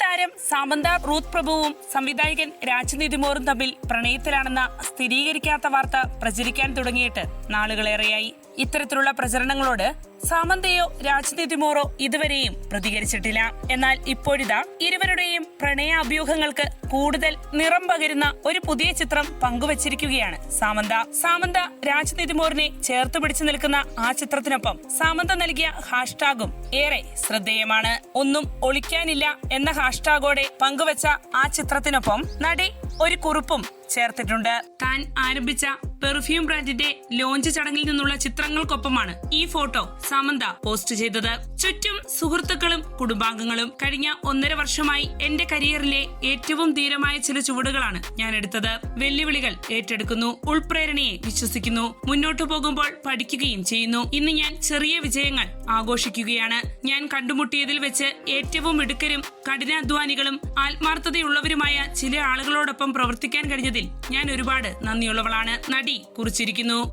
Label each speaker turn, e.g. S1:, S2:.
S1: താരം സാമന്ത റൂത്ത് പ്രഭുവും സംവിധായകൻ രാജ്നിധി മോറും തമ്മിൽ പ്രണയത്തിലാണെന്ന സ്ഥിരീകരിക്കാത്ത വാർത്ത പ്രചരിക്കാൻ തുടങ്ങിയിട്ട് നാളുകളേറെയായി. ഇത്തരത്തിലുള്ള പ്രചരണങ്ങളോട് സാമന്തയോ രാജ്നിതിമോറോ ഇതുവരെയും പ്രതികരിച്ചിട്ടില്ല. എന്നാൽ ഇപ്പോഴിതാ ഇരുവരുടെയും പ്രണയാഭ്യൂഹങ്ങൾക്ക് കൂടുതൽ നിറം പകരുന്ന ഒരു പുതിയ ചിത്രം പങ്കുവച്ചിരിക്കുകയാണ് സാമന്ത. സാമന്ത രാജ്നിതിമോറിനെ ചേർത്ത് പിടിച്ചു നിൽക്കുന്ന ആ ചിത്രത്തിനൊപ്പം സാമന്ത നൽകിയ ഹാഷ്ടാഗും ഏറെ ശ്രദ്ധേയമാണ്. ഒന്നും ഒളിക്കാനില്ല എന്ന ഹാഷ്ടാഗോടെ പങ്കുവച്ച ആ ചിത്രത്തിനൊപ്പം നടി ഒരു കുറിപ്പും ചേർത്തിട്ടുണ്ട്. താൻ ആരംഭിച്ച പെർഫ്യൂം ബ്രാൻഡിന്റെ ലോഞ്ച് ചടങ്ങിൽ നിന്നുള്ള ചിത്രങ്ങൾക്കൊപ്പമാണ് ഈ ഫോട്ടോ സമന്ത പോസ്റ്റ് ചെയ്തത്. ചുറ്റും സുഹൃത്തുക്കളും കുടുംബാംഗങ്ങളും കഴിഞ്ഞ ഒന്നര വർഷമായി എന്റെ കരിയറിലെ ഏറ്റവും ധീരമായ ചില ചുവടുകളാണ് ഞാൻ എടുത്തത്. വെല്ലുവിളികൾ ഏറ്റെടുക്കുന്നു ഉൾപ്രേരണയെ വിശ്വസിക്കുന്നു മുന്നോട്ടു പോകുമ്പോൾ പഠിക്കുകയും ചെയ്യുന്നു. ഇന്ന് ഞാൻ ചെറിയ വിജയങ്ങൾ ആഘോഷിക്കുകയാണ്. ഞാൻ കണ്ടുമുട്ടിയതിൽ വെച്ച് ഏറ്റവും മിടുക്കരും കഠിനാധ്വാനികളും ആത്മാർത്ഥതയുള്ളവരുമായ ചില ആളുകളോടൊപ്പം പ്രവർത്തിക്കാൻ കഴിഞ്ഞതിൽ ഞാൻ ഒരുപാട് നന്ദിയുള്ളവളാണ്. നടി കുറിച്ചിരിക്കുന്നു.